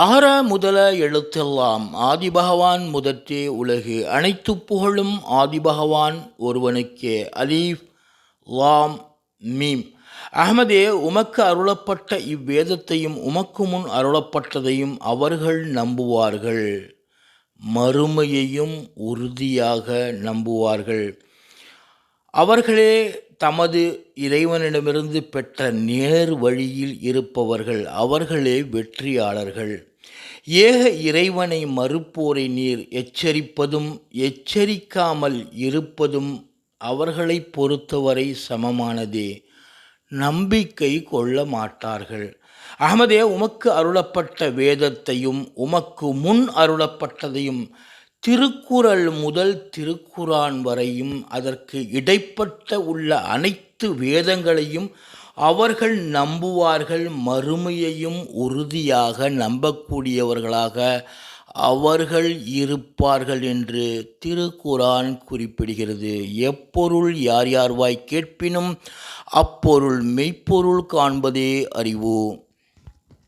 அகர முதல எழுத்தெல்லாம் ஆதிபகவான் முதற்றே உலகு. அனைத்து புகழும் ஆதிபகவான் ஒருவனுக்கே. அலீஃப் லாம் மீம். அகமதே உமக்கு அருளப்பட்ட இவ்வேதத்தையும் உமக்கு முன் அருளப்பட்டதையும் அவர்கள் நம்புவார்கள். மறுமையையும் உறுதியாக நம்புவார்கள். அவர்களே தமது இறைவனிடமிருந்து பெற்ற நேர் வழியில் இருப்பவர்கள் அவர்களே வெற்றியாளர்கள். ஏக இறைவனை மறுப்போரை நீர் எச்சரிப்பதும் எச்சரிக்காமல் இருப்பதும் அவர்களை பொறுத்தவரை சமமானதே. நம்பிக்கை கொள்ள மாட்டார்கள். அகமதே உமக்கு அருளப்பட்ட வேதத்தையும் உமக்கு முன் அருளப்பட்டதையும் திருக்குறள் முதல் திருக்குரான் வரையும் அதற்கு இடைப்பட்ட உள்ள அனைத்து வேதங்களையும் அவர்கள் நம்புவார்கள் மறுமையையும் உறுதியாக நம்பக்கூடியவர்களாக அவர்கள் இருப்பார்கள் என்று திருக்குரான் குறிப்பிடுகிறது. எப்பொருள் யார் யார்வாய் கேட்பினும் அப்பொருள் மெய்ப்பொருள் காண்பதே அறிவு.